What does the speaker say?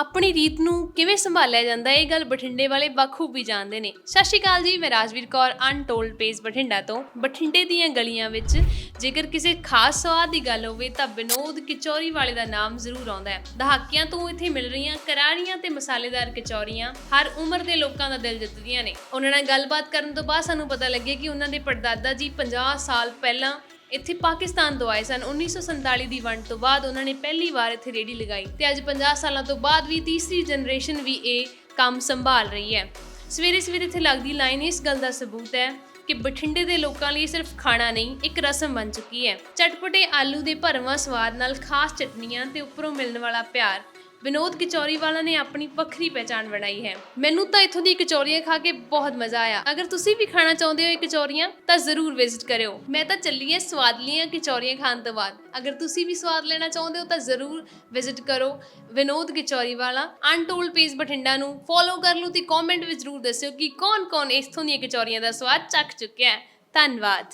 ਆਪਣੀ ਰੀਤ ਨੂੰ ਕਿਵੇਂ ਸੰਭਾਲਿਆ ਜਾਂਦਾ ਹੈ, ਇਹ ਗੱਲ ਬਠਿੰਡੇ ਵਾਲੇ ਬਖੂਬੀ ਜਾਣਦੇ ਨੇ। ਸਤਿ ਸ਼੍ਰੀ ਅਕਾਲ ਜੀ, ਮੈਂ ਰਾਜਵੀਰ ਕੌਰ ਅਨਟੋਲਡ ਪੇਜ ਬਠਿੰਡਾ ਤੋਂ। ਬਠਿੰਡੇ ਦੀਆਂ ਗਲੀਆਂ ਵਿੱਚ ਜੇਕਰ ਕਿਸੇ ਖਾਸ ਸਵਾਦ ਦੀ ਗੱਲ ਹੋਵੇ, ਤਾਂ ਵਿਨੋਦ ਕਚੌਰੀ ਵਾਲੇ ਦਾ ਨਾਮ ਜ਼ਰੂਰ ਆਉਂਦਾ ਹੈ। ਦਹਾਕਿਆਂ ਤੋਂ ਇੱਥੇ ਮਿਲ ਰਹੀਆਂ ਕਰਾਰੀਆਂ ਤੇ ਮਸਾਲੇਦਾਰ ਕਚੌਰੀਆਂ ਹਰ ਉਮਰ ਦੇ ਲੋਕਾਂ ਦਾ ਦਿਲ ਜਿੱਤਦੀਆਂ ਨੇ। ਉਹਨਾਂ ਨਾਲ ਗੱਲਬਾਤ ਕਰਨ ਤੋਂ ਬਾਅਦ ਸਾਨੂੰ ਪਤਾ ਲੱਗਿਆ ਕਿ ਉਹਨਾਂ ਦੇ ਪੜਦਾਦਾ ਜੀ 50 ਸਾਲ ਪਹਿਲਾਂ ਇੱਥੇ ਪਾਕਿਸਤਾਨ ਤੋਂ ਆਏ ਸਨ। 1947 ਦੀ ਵੰਡ ਤੋਂ ਬਾਅਦ ਉਹਨਾਂ ਨੇ ਪਹਿਲੀ ਵਾਰ ਇੱਥੇ ਰੇੜੀ ਲਗਾਈ ਤੇ ਅੱਜ 50 ਸਾਲਾਂ ਤੋਂ ਬਾਅਦ ਵੀ ਤੀਸਰੀ ਜਨਰੇਸ਼ਨ ਵੀ ਇਹ ਕੰਮ ਸੰਭਾਲ ਰਹੀ ਹੈ। ਸਵੇਰੇ ਸਵੇਰੇ ਇੱਥੇ ਲੱਗਦੀ ਲਾਈਨ ਇਸ ਗੱਲ ਦਾ ਸਬੂਤ ਹੈ ਕਿ ਬਠਿੰਡੇ ਦੇ ਲੋਕਾਂ ਲਈ ਸਿਰਫ ਖਾਣਾ ਨਹੀਂ, ਇੱਕ ਰਸਮ ਬਣ ਚੁੱਕੀ ਹੈ। ਚਟਪਟੇ ਆਲੂ ਦੇ ਭਰਵਾਂ ਸਵਾਦ ਨਾਲ ਖਾਸ ਚਟਨੀਆਂ ਤੇ ਉੱਪਰੋਂ ਮਿਲਣ ਵਾਲਾ ਪਿਆਰ ਵਿਨੋਦ ਕਚੌਰੀ ਵਾਲਾ ਨੇ ਆਪਣੀ ਵੱਖਰੀ ਪਹਿਚਾਣ ਬਣਾਈ ਹੈ। ਮੈਨੂੰ ਤਾਂ ਇੱਥੋਂ ਦੀ ਕਚੌਰੀਆਂ ਖਾ ਕੇ ਬਹੁਤ ਮਜ਼ਾ ਆਇਆ। ਅਗਰ ਤੁਸੀਂ ਵੀ ਖਾਣਾ ਚਾਹੁੰਦੇ ਹੋ ਇਹ ਕਚੌਰੀਆਂ, ਤਾਂ ਜ਼ਰੂਰ ਵਿਜ਼ਿਟ ਕਰਿਓ। ਮੈਂ ਤਾਂ ਚੱਲੀ ਹਾਂ ਸਵਾਦਲੀਆਂ ਕਚੌਰੀਆਂ ਖਾਣ ਤੋਂ ਬਾਅਦ। ਅਗਰ ਤੁਸੀਂ ਵੀ ਸਵਾਦ ਲੈਣਾ ਚਾਹੁੰਦੇ ਹੋ, ਤਾਂ ਜ਼ਰੂਰ ਵਿਜ਼ਿਟ ਕਰੋ ਵਿਨੋਦ ਕਚੌਰੀ ਵਾਲਾ। ਅਨਟੋਲਡ ਪੇਜ ਬਠਿੰਡਾ ਨੂੰ ਫੋਲੋ ਕਰ ਲਓ ਤੇ ਕਮੈਂਟ ਵਿੱਚ ਜ਼ਰੂਰ ਦੱਸਿਓ ਕਿ ਕੌਣ-ਕੌਣ ਇਥੋਂ ਦੀਆਂ ਕਚੌਰੀਆਂ ਦਾ ਸਵਾਦ ਚੱਖ ਚੁੱਕਿਆ ਹੈ। ਧੰਨਵਾਦ।